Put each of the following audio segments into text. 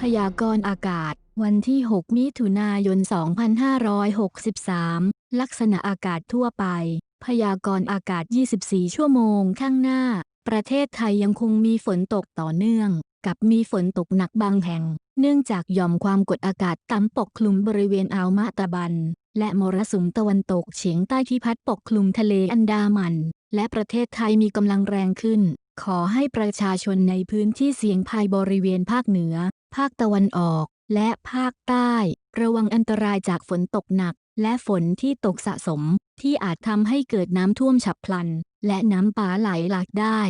พยากรณ์อากาศ วันที่ 6 มิถุนายน 2563 ลักษณะอากาศทั่วไป พยากรณ์อากาศ 24 ชั่วโมงข้างหน้า ประเทศไทยยังคงมีฝนตกต่อเนื่อง กับมีฝนตกหนักบางแห่ง เนื่องจากหย่อมความกดอากาศต่ำปกคลุมบริเวณอ่าวมะตะบัน และมรสุมตะวันตกเฉียงใต้ที่พัดปกคลุมทะเลอันดามัน และประเทศไทยมีกำลังแรงขึ้นขอให้ประชาชนในพื้นที่เสี่ยงภัยบริเวณภาคเหนือ ภาคตะวันออก และภาคใต้ ระวังอันตรายจากฝนตกหนัก และฝนที่ตกสะสม ที่อาจทำให้เกิดน้ำท่วมฉับพลัน และน้ำป่าไหลหลากได้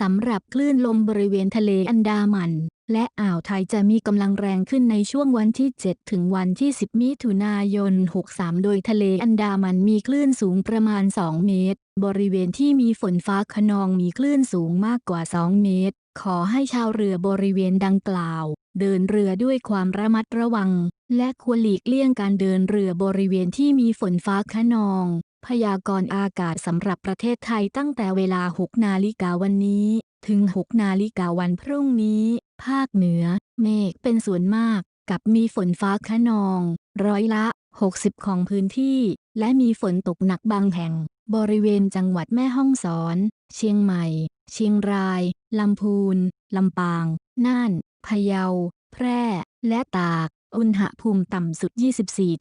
สำหรับคลื่นลมบริเวณทะเลอันดามัน และอ่าวไทยจะมีกำลังแรงขึ้นในช่วงวันที่ 7 ถึงวันที่ 10 มิถุนายน 63 โดยทะเลอันดามันมีคลื่นสูงประมาณ 2 เมตร บริเวณที่มีฝนฟ้าขนองมีคลื่นสูงมากกว่า 2 เมตร ขอให้ชาวเรือบริเวณดังกล่าว เดินเรือด้วยความระมัดระวัง และควรหลีกเลี่ยงการเดินเรือบริเวณที่มีฝนฟ้าขนอง พยากรณ์อากาศสำหรับประเทศไทยตั้งแต่เวลา 6 นาฬิกาวันนี้ ถึง 6 นาฬิกาวันพรุ่งนี้ ภาคเหนือ เมฆเป็นส่วนมาก กับมีฝนฟ้าขนอง ร้อยละ 60 ของพื้นที่ และมีฝนตกหนักบางแห่ง บริเวณจังหวัดแม่ฮ่องสอน เชียงใหม่ เชียงราย ลำพูน ลำปาง น่าน พะเยา แพร่ และตาก อุณหภูมิต่ำสุด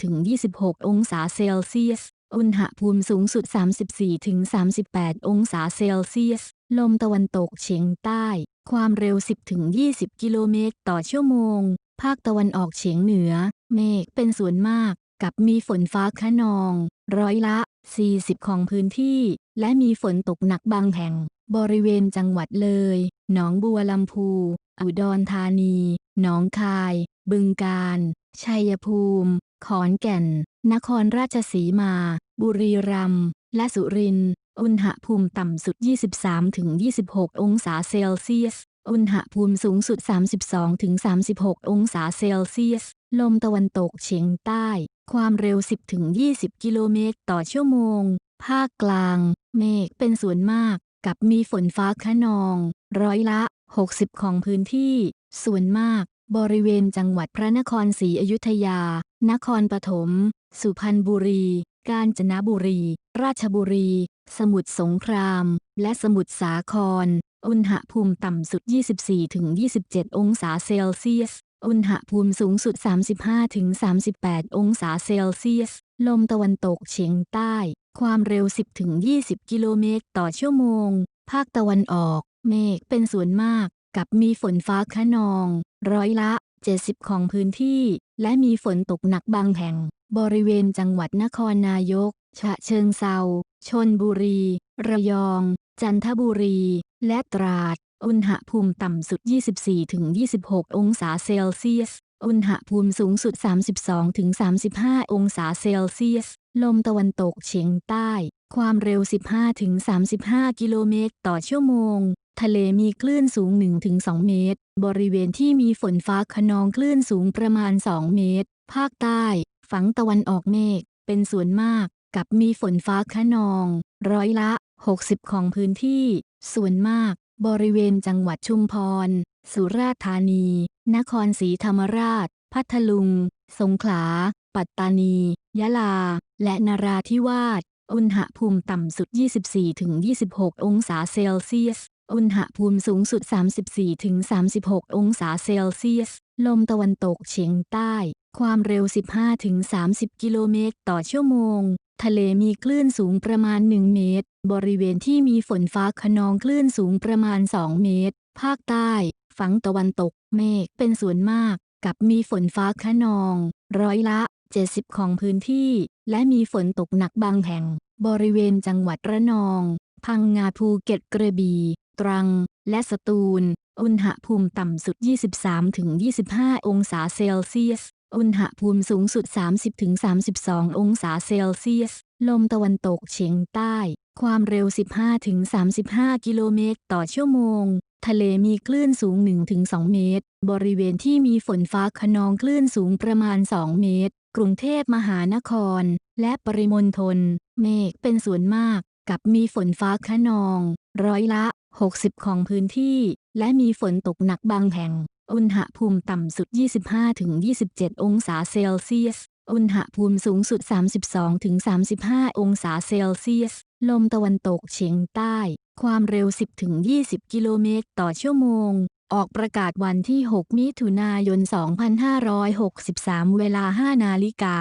24-26 องศาเซลเซียส อุณหภูมิสูงสุด 34-38 องศาเซลเซียส ลมตะวันตกเฉียงใต้ ความเร็ว 10-20 กิโลเมตรต่อชั่วโมง ภาคตะวันออกเฉียงเหนือ เมฆเป็นส่วนมาก กับมีฝนฟ้าคะนอง ร้อยละ 40 ของพื้นที่ และมีฝนตกหนักบางแห่ง บริเวณจังหวัดเลย หนองบัวลำพู อุดรธานี หนองคาย บึงกาฬ ชัยภูมิ ขอนแก่น นครราชสีมา บุรีรัมย์ และสุรินทร์ อุณหภูมิต่ำสุด 23-26 องศาเซลเซียส อุณหภูมิสูงสุด 32-36 องศาเซลเซียส ลมตะวันตกเฉียงใต้ ความเร็ว 10-20 กิโลเมตรต่อชั่วโมง ภาคกลาง เมฆเป็นส่วนมากกับมีฝนฟ้าคะนอง ร้อยละ 60 ของพื้นที่ ส่วนมาก บริเวณจังหวัดพระนครศรีอยุธยา นครปฐม สุพรรณบุรี กาญจนบุรี ราชบุรี สมุทรสงคราม และสมุทรสาคร อุณหภูมิต่ำสุด 24-27 องศาเซลเซียส อุณหภูมิสูงสุด 35-38 องศาเซลเซียส ลมตะวันตกเฉียงใต้ ความเร็ว 10-20 กิโลเมตรต่อชั่วโมง ภาคตะวันออก เมฆเป็นส่วนมาก กับมีฝนฟ้าคะนอง ร้อยละ 70 ของพื้นที่ และมีฝนตกหนักบางแห่ง บริเวณจังหวัดนครนายก ฉะเชิงเซา ชนบุรี ระยอง จันทบุรี และตราด อุณหภูมิต่ำสุด 24-26 องศาเซลเซียส อุณหภูมิสูงสุด 32-35 องศาเซลเซียส ลมตะวันตกเฉียงใต้ ความเร็ว 15-35 กิโลเมตรต่อชั่วโมง ทะเลมีคลื่นสูง 1-2 เมตร บริเวณที่มีฝนฟ้าขนองคลื่นสูงประมาณ 2 เมตร ภาคใต้ ฝั่งตะวันออกเมฆ เป็นส่วนมาก กับมีฝนฟ้าขนอง ร้อยละ 60 ของพื้นที่ ส่วนมาก บริเวณจังหวัดชุมพร สุราษฎร์ธานี นครศรีธรรมราช พัทลุง สงขลา ปัตตานี ยะลา และนราธิวาสอุณหภูมิต่ำสุด 24-26 องศาเซลเซียส อุณหภูมิสูงสุด 34-36 องศาเซลเซียส ลมตะวันตกเฉียงใต้ ความเร็ว 15-30 กิโลเมตรต่อชั่วโมง ทะเลมีคลื่นสูงประมาณ 1 เมตร บริเวณที่มีฝนฟ้าขนองคลื่นสูงประมาณ 2 เมตร ภาคใต้ ฝั่งตะวันตก เมฆเป็นส่วนมาก กับมีฝนฟ้าขนอง ร้อยละ 70 ของพื้นที่ และมีฝนตกหนักบางแห่ง บริเวณจังหวัดระนอง พังงาภูเก็ตกระบี่ ตรัง และสตูล อุณหภูมิต่ำสุด 23-25 องศาเซลเซียส อุณหภูมิสูงสุด 30-32 องศาเซลเซียส ลมตะวันตกเฉียงใต้ ความเร็ว 15-35 กิโลเมตรต่อชั่วโมง ทะเลมีคลื่นสูง 1-2 เมตร บริเวณที่มีฝนฟ้าขนองคลื่นสูงประมาณ 2 เมตร กรุงเทพมหานคร และปริมณฑล เมฆเป็นส่วนมากกับมีฝนฟ้าคะนอง ร้อยละ 60 ของพื้นที่ และมีฝนตกหนักบางแห่ง อุณหภูมิต่ำสุด 25-27 องศาเซลเซียส อุณหภูมิสูงสุด 32-35 องศาเซลเซียส ลมตะวันตกเฉียงใต้ ความเร็ว 10-20 กิโลเมตรต่อชั่วโมง ออกประกาศวันที่ 6 มิถุนายน 2563 เวลา 5 นาฬิกา